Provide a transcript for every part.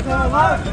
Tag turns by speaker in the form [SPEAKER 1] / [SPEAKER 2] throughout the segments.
[SPEAKER 1] ਸਰਕਾਰ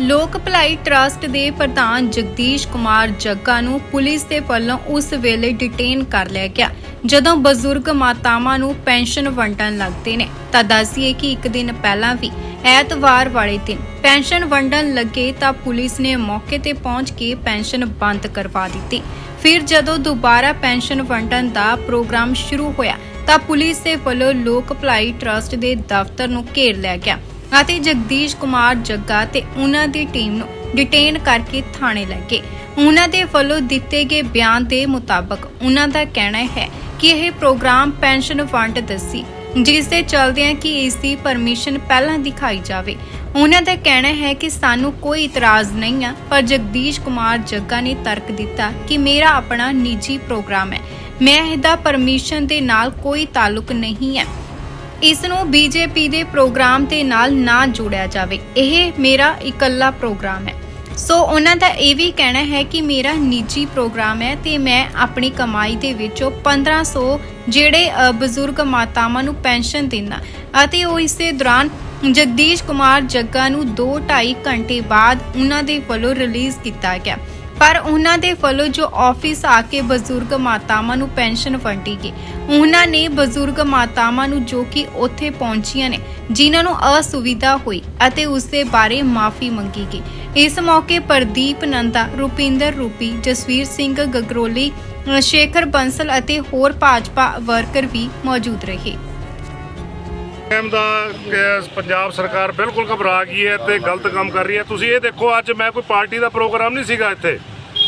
[SPEAKER 2] ਲੋਕ ਭਲਾਈ ਟਰਸਟ ਦੇ ਪ੍ਰਧਾਨ ਜਗਦੀਸ਼ ਕੁਮਾਰ ਜੱਗਾ ਨੂੰ ਪੁਲਿਸ ਦੇ ਵੱਲੋਂ ਉਸ ਵੇਲੇ ਡਿਟੇਨ ਕਰ ਲਿਆ ਗਿਆ। ਜਦੋਂ ਬਜ਼ੁਰਗ ਮਾਤਾਵਾਂ ਨੂੰ ਪੈਨਸ਼ਨ ਵੰਡਣ ਲੱਗਦੇ ਨੇ, ਤਾਂ ਦੱਸੀਏ ਕਿ ਇੱਕ ਦਿਨ ਪਹਿਲਾਂ ਵੀ ਐਤਵਾਰ ਵਾਲੇ ਦਿਨ ਪੈਨਸ਼ਨ ਵੰਡਣ ਲੱਗੇ ਤਾਂ ਪੁਲਿਸ ਨੇ ਮੌਕੇ ਤੇ ਪਹੁੰਚ ਕੇ ਪੈਨਸ਼ਨ ਬੰਦ ਕਰਵਾ ਦਿੱਤੀ। ਫਿਰ ਜਦੋਂ ਦੁਬਾਰਾ ਪੈਨਸ਼ਨ ਵੰਡਣ ਦਾ ਪ੍ਰੋਗਰਾਮ ਸ਼ੁਰੂ ਹੋਇਆ, ਤਾਂ ਪੁਲਿਸ ਦੇ ਵੱਲੋਂ ਲੋਕ ਭਲਾਈ ਟਰਸਟ ਦੇ ਦਫ਼ਤਰ ਨੂੰ ਘੇਰ ਲਿਆ ਗਿਆ। ਅਤੇ ਜਗਦੀਸ਼ ਕੁਮਾਰ ਜੱਗਾ ਤੇ ਉਹਨਾਂ ਦੀ ਟੀਮ ਨੂੰ ਡਿਟੇਨ ਕਰਕੇ ਥਾਣੇ ਲੈ ਗਏ। ਉਹਨਾਂ ਦੇ ਵੱਲੋਂ ਦਿੱਤੇ ਗਏ ਬਿਆਨ ਦੇ ਮੁਤਾਬਕ ਉਹਨਾਂ ਦਾ ਕਹਿਣਾ ਹੈ ਕਿ ਇਹ ਪ੍ਰੋਗਰਾਮ ਪੈਨਸ਼ਨ ਫੰਡ ਦੱਸੀ ਜਿਸ ਦੇ ਚਲਦਿਆਂ ਕਿ ਇਸ ਦੀ ਪਰਮਿਸ਼ਨ ਪਹਿਲਾਂ ਦਿਖਾਈ ਜਾਵੇ। ਉਹਨਾਂ ਦਾ ਕਹਿਣਾ ਹੈ ਕਿ ਸਾਨੂੰ ਕੋਈ ਇਤਰਾਜ਼ ਨਹੀਂ ਆ, ਪਰ ਜਗਦੀਸ਼ ਕੁਮਾਰ ਜੱਗਾ ਨੇ ਤਰਕ ਦਿੱਤਾ ਕਿ ਮੇਰਾ ਆਪਣਾ ਨਿੱਜੀ ਪ੍ਰੋਗਰਾਮ ਹੈ। ਮੈਂ ਇਹਦਾ ਪਰਮਿਸ਼ਨ ਦੇ ਨਾਲ ਕੋਈ ਤਾਲੁਕ ਨਹੀਂ ਹੈ ਇਸ ਨੂੰ ਬੀਜੇਪੀ ਦੇ ਪ੍ਰੋਗਰਾਮ ਦੇ ਨਾਲ ਨਾ ਜੋੜਿਆ ਜਾਵੇ। ਇਹ ਮੇਰਾ ਇਕੱਲਾ ਪ੍ਰੋਗਰਾਮ ਹੈ। ਸੋ ਉਹਨਾਂ ਦਾ ਇਹ ਵੀ ਕਹਿਣਾ ਹੈ ਕਿ ਮੇਰਾ ਨਿੱਜੀ ਪ੍ਰੋਗਰਾਮ ਹੈ ਤੇ ਮੈਂ ਆਪਣੀ ਕਮਾਈ ਦੇ ਵਿੱਚੋਂ 1500 ਜਿਹੜੇ ਬਜ਼ੁਰਗ ਮਾਤਾਵਾਂ ਨੂੰ ਪੈਨਸ਼ਨ ਦਿੰਦਾ ਅਤੇ ਉਹ ਇਸੇ ਦੌਰਾਨ ਜਗਦੀਸ਼ ਕੁਮਾਰ ਜੱਗਾ ਨੂੰ 2.5 ਘੰਟੇ ਬਾਅਦ ਉਹਨਾਂ ਦੇ ਵੱਲੋਂ ਰਿਲੀਜ਼ ਕੀਤਾ ਗਿਆ। ਪਰ ਉਹਨਾਂ ਦੇ ਵੱਲੋਂ ਜੋ ਆਫਿਸ ਆ ਕੇ ਬਜ਼ੁਰਗ ਮਾਤਾਵਾਂ ਨੂੰ ਪੈਨਸ਼ਨ ਵੰਡੀ ਗਈ, ਉਹਨਾਂ ਨੇ ਬਜ਼ੁਰਗ ਮਾਤਾਵਾਂ ਨੂੰ ਜੋ ਕਿ ਉੱਥੇ ਪਹੁੰਚੀਆਂ ਨੇ, ਜਿਨ੍ਹਾਂ ਨੂੰ ਅਸੁਵਿਧਾ ਹੋਈ ਅਤੇ ਉਸ ਦੇ ਬਾਰੇ ਮਾਫੀ ਮੰਗੀ ਗਈ। ਇਸ ਮੌਕੇ ਪ੍ਰਦੀਪ ਨੰਦਾ, ਰੁਪਿੰਦਰ ਰੂਪੀ, ਜਸਵੀਰ ਸਿੰਘ ਗਗਰੋਲੀ ਸ਼ੇਖਰ ਬੰਸਲ ਅਤੇ ਹੋਰ ਭਾਜਪਾ ਵਰਕਰ ਵੀ ਮੌਜੂਦ ਰਹੇ।
[SPEAKER 3] ਟਾਈਮ ਦਾ ਪੰਜਾਬ ਸਰਕਾਰ ਬਿਲਕੁਲ ਘਬਰਾ ਗਈ ਹੈ ਤੇ ਗਲਤ ਕੰਮ ਕਰ ਰਹੀ ਹੈ। ਤੁਸੀਂ ਇਹ ਦੇਖੋ, ਅੱਜ ਮੈਂ ਕੋਈ ਪਾਰਟੀ ਦਾ ਪ੍ਰੋਗਰਾਮ ਨਹੀਂ ਸੀਗਾ ਇੱਥੇ,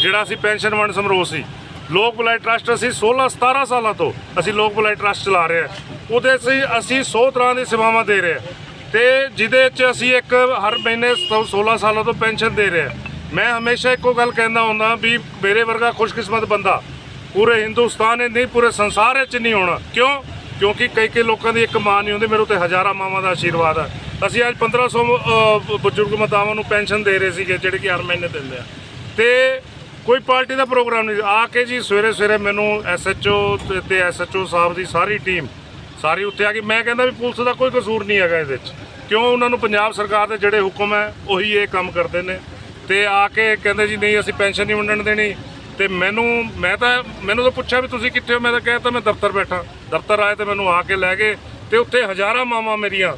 [SPEAKER 3] ਜਿਹੜਾ ਅਸੀਂ ਪੈਨਸ਼ਨ ਵੰਡ ਸਮਾਰੋਹ ਸੀ। ਲੋਕ ਭਲਾਈ ਟਰਸਟ ਅਸੀਂ 16 17 ਸਾਲਾਂ ਤੋਂ ਅਸੀਂ ਲੋਕ ਭਲਾਈ ਟਰਸਟ ਚਲਾ ਰਹੇ ਹਾਂ। ਉਹਦੇ ਅਸੀਂ ਅਸੀਂ 100 ਤਰ੍ਹਾਂ ਦੀ ਸੇਵਾਵਾਂ ਦੇ ਰਹੇ ਹਾਂ। ਤੇ ਜਿਹਦੇ 'ਚ ਅਸੀਂ ਇੱਕ ਹਰ ਮਹੀਨੇ 16 ਸਾਲਾਂ ਤੋਂ ਪੈਨਸ਼ਨ ਦੇ ਰਹੇ ਹਾਂ। ਮੈਂ ਹਮੇਸ਼ਾ ਇੱਕੋ ਗੱਲ ਕਹਿੰਦਾ ਹੁੰਦਾ ਵੀ ਮੇਰੇ ਵਰਗਾ ਖੁਸ਼ਕਿਸਮਤ ਬੰਦਾ ਪੂਰੇ ਹਿੰਦੁਸਤਾਨ 'ਚ ਨਹੀਂ, ਪੂਰੇ ਸੰਸਾਰ 'ਚ ਨਹੀਂ ਹੋਣਾ। ਕਿਉਂ? ਕਿਉਂਕਿ ਕਈ ਕਈ ਲੋਕਾਂ ਦੀ ਇੱਕ ਮਾਂ ਨਹੀਂ ਹੁੰਦੀ ਮੇਰੇ ਉੱਤੇ ਹਜ਼ਾਰਾਂ ਮਾਵਾਂ ਦਾ ਆਸ਼ੀਰਵਾਦ ਹੈ ਅਸੀਂ ਅੱਜ 1500 ਅਹ, ਬਜ਼ੁਰਗ ਮਾਤਾਵਾਂ ਨੂੰ ਪੈਨਸ਼ਨ ਦੇ ਰਹੇ ਸੀਗੇ ਜਿਹੜੇ ਕਿ ਹਰ ਮਹੀਨੇ ਦਿੰਦੇ ਆ। ਤੇ ਕੋਈ ਪਾਰਟੀ ਦਾ ਪ੍ਰੋਗਰਾਮ ਨਹੀਂ ਆ ਕੇ ਜੀ ਸਵੇਰੇ ਸਵੇਰੇ ਮੈਨੂੰ ਐਸਐਚਓ ਤੇ ਐਸਐਚਓ ਸਾਹਿਬ ਦੀ ਸਾਰੀ ਟੀਮ ਸਾਰੀ ਉੱਤੇ ਆ ਗਈ। ਮੈਂ ਕਹਿੰਦਾ ਵੀ ਪੁਲਿਸ ਦਾ ਕੋਈ ਕਸੂਰ ਨਹੀਂ ਹੈਗਾ ਇਹਦੇ ਵਿੱਚ। ਕਿਉਂ? ਉਹਨਾਂ ਨੂੰ ਪੰਜਾਬ ਸਰਕਾਰ ਦੇ ਜਿਹੜੇ ਹੁਕਮ ਹੈ ਉਹੀ ਇਹ ਕੰਮ ਕਰਦੇ ਨੇ। ਤੇ ਆ ਕੇ ਕਹਿੰਦੇ ਜੀ ਨਹੀਂ ਅਸੀਂ ਪੈਨਸ਼ਨ ਨਹੀਂ ਵੰਡਣ ਦੇਣੀ। ਤੇ ਮੈਨੂੰ, ਮੈਂ ਤਾਂ, ਮੈਨੂੰ ਤਾਂ ਪੁੱਛਿਆ ਵੀ ਤੁਸੀਂ ਕਿੱਥੇ ਹੋ? ਮੈਂ ਤਾਂ ਕਹਿਤਾ ਮੈਂ ਦਫ਼ਤਰ ਬੈਠਾ। ਦਫ਼ਤਰ ਆਏ ਤੇ ਮੈਨੂੰ ਆ ਕੇ ਲੈ ਗਏ ਤੇ ਉੱਥੇ ਹਜ਼ਾਰਾਂ ਮਾਵਾਂ ਮੇਰੀਆਂ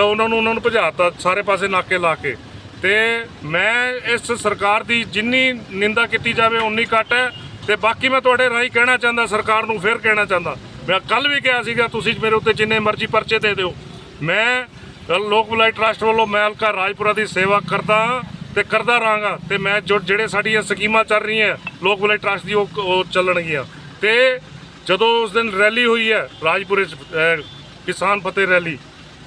[SPEAKER 3] ਉਹਨਾਂ ਨੂੰ ਉਹਨਾਂ ਨੂੰ ਭਜਾਤਾ, ਸਾਰੇ ਪਾਸੇ ਨਾਕੇ ਲਾ ਕੇ। ਤੇ ਮੈਂ ਇਸ ਸਰਕਾਰ ਦੀ ਜਿੰਨੀ ਨਿੰਦਾ ਕੀਤੀ ਜਾਵੇ ਉਨੀ ਘੱਟ ਹੈ। ਤੇ ਬਾਕੀ ਮੈਂ ਤੁਹਾਡੇ ਰਾਹੀਂ ਕਹਿਣਾ ਚਾਹੁੰਦਾ, ਸਰਕਾਰ ਨੂੰ ਫਿਰ ਕਹਿਣਾ ਚਾਹੁੰਦਾ। ਮੈਂ ਕੱਲ ਵੀ ਕਿਹਾ ਸੀਗਾ, ਤੁਸੀਂ ਮੇਰੇ ਉੱਤੇ ਜਿੰਨੇ ਮਰਜ਼ੀ ਪਰਚੇ ਦੇ ਦਿਓ। ਮੈਂ, ਲੋਕ ਭਲਾਈ ਟਰਸਟ ਵੱਲੋਂ ਮੈਂ ਹਲਕਾ ਰਾਜਪੁਰਾ ਦੀ ਸੇਵਾ ਕਰਦਾ ਹਾਂ। ਤੇ ਕਰਦਾ ਰਹਾਂਗਾ ਤੇ ਮੈਂ ਜੋ ਜਿਹੜੇ ਸਾਡੀਆਂ ਸਕੀਮਾਂ ਚੱਲ ਰਹੀਆਂ, ਲੋਕ ਭਲਾਈ ਟਰਸਟ ਦੀ ਉਹ ਚੱਲਣਗੀਆਂ। ਤੇ ਜਦੋਂ ਉਸ ਦਿਨ ਰੈਲੀ ਹੋਈ ਹੈ, ਰਾਜਪੁਰੇ 'ਚ ਕਿਸਾਨ ਫਤਿਹ ਰੈਲੀ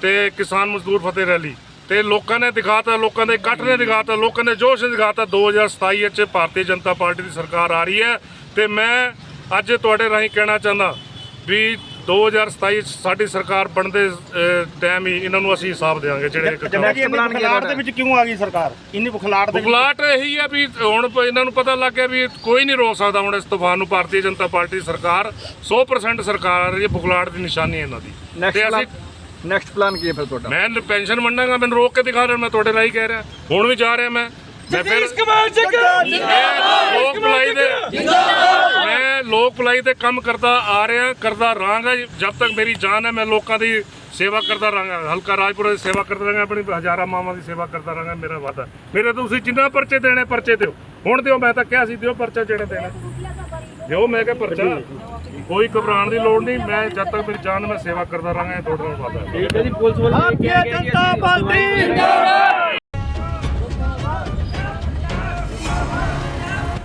[SPEAKER 3] ਤੇ ਕਿਸਾਨ ਮਜ਼ਦੂਰ ਫਤਿਹ ਰੈਲੀ ਤੇ ਲੋਕਾਂ ਨੇ ਦਿਖਾਤਾ, ਲੋਕਾਂ ਦੇ ਇਕੱਠ ਨੇ ਦਿਖਾਤਾ, ਲੋਕਾਂ ਨੇ ਜੋਸ਼ ਨੇ ਦਿਖਾਤਾ। 2027 ਵਿੱਚ ਭਾਰਤੀ ਜਨਤਾ ਪਾਰਟੀ ਦੀ ਸਰਕਾਰ ਆ ਰਹੀ ਹੈ ਤੇ ਮੈਂ ਅੱਜ ਤੁਹਾਡੇ ਰਾਹੀਂ ਕਹਿਣਾ ਚਾਹੁੰਦਾ ਵੀ 2027 ਚ ਸਾਡੀ ਸਰਕਾਰ ਬਣਦੇ ਟਾਈਮ ਹੀ ਇਹਨਾਂ ਨੂੰ ਅਸੀਂ ਹਿਸਾਬ ਦੇਵਾਂਗੇ ਜਿਹੜੇ ਇੱਕ
[SPEAKER 4] ਜਨਾ ਕਿ ਇੰਨੀ ਬੁਖਲਾੜ ਦੇ ਵਿੱਚ ਕਿਉਂ ਆ ਗਈ ਸਰਕਾਰ? ਇੰਨੀ ਬੁਖਲਾੜ ਦੇ
[SPEAKER 3] ਬੁਖਲਾਟ ਇਹੀ ਹੈ ਵੀ ਹੁਣ ਇਹਨਾਂ ਨੂੰ ਪਤਾ ਲੱਗ ਗਿਆ ਵੀ ਕੋਈ ਨਹੀਂ ਰੋਕ ਸਕਦਾ ਹੁਣ ਇਸ ਤੂਫਾਨ ਨੂੰ ਭਾਰਤੀ ਜਨਤਾ ਪਾਰਟੀ ਸਰਕਾਰ 100% ਸਰਕਾਰ ਆ ਰਹੀ ਹੈ ਬੁਖਲਾਟ ਦੀ ਨਿਸ਼ਾਨੀ ਇਹਨਾਂ ਦੀ। ਤੇ ਅਸੀਂ
[SPEAKER 5] ਨੈਕਸਟ ਪਲਾਨ ਕੀ ਹੈ ਫਿਰ ਤੁਹਾਡਾ?
[SPEAKER 3] ਮੈਂ ਪੈਨਸ਼ਨ ਮੰਨਾਂਗਾ ਮੈਨੂੰ ਰੋਕ ਕੇ ਦਿਖਾ ਰਿਹਾ ਮੈਂ ਤੁਹਾਡੇ ਲਈ ਕਹਿ ਰਿਹਾ। ਹੁਣ ਵੀ ਜਾ ਰਿਹਾ ਮੈਂ।
[SPEAKER 1] ਜਗਦੀਸ਼ ਕੁਮਾਰ ਜੱਗਾ!
[SPEAKER 3] ਮੈਂ ਲੋਕ ਭਲਾਈ ਦੇ ਮੈਂ ਲੋਕ ਭਲਾਈ ਦੇ ਕੰਮ ਕਰਦਾ ਆ ਰਿਹਾ ਕਰਦਾ ਰਹਾਂਗਾ ਜਦ ਤੱਕ ਮੇਰੀ ਜਾਨ ਹੈ ਮੈਂ ਲੋਕਾਂ ਦੀ ਸੇਵਾ ਕਰਦਾ ਰਹਾਂਗਾ ਹਲਕਾ ਰਾਜਪੁਰਾ ਦੀ ਸੇਵਾ ਕਰਦਾ ਰਹਾਂਗਾ ਆਪਣੀ ਹਜ਼ਾਰਾਂ ਮਾਵਾਂ ਦੀ ਸੇਵਾ ਕਰਦਾ ਰਹਾਂਗਾ ਮੇਰਾ ਵਾਦਾ ਮੇਰੇ ਤੋਂ ਤੁਸੀਂ ਜਿੰਨਾ ਪਰਚੇ ਦੇਣੇ ਪਰਚੇ ਦਿਓ। ਹੁਣ ਦਿਓ ਮੈਂ ਤਾਂ ਕਿਹਾ ਸੀ ਦਿਓ ਪਰਚਾ ਜਿਹੜੇ ਦੇਣੇ। ਦਿਓ ਮੈਂ ਕਿਹਾ ਪਰਚਾ। ਕੋਈ ਘਬਰਾਉਣ ਦੀ ਲੋੜ ਨਹੀਂ। ਮੈਂ ਜਦ ਤੱਕ ਮੇਰੀ ਜਾਨ ਹੈ, ਮੈਂ ਸੇਵਾ ਕਰਦਾ ਰਹਾਂਗਾ ਤੁਹਾਡੇ ਨਾਲ ਵਾਦਾ ਹੈ।
[SPEAKER 4] ਭਾਰਤੀ ਜਨਤਾ ਪਾਰਟੀ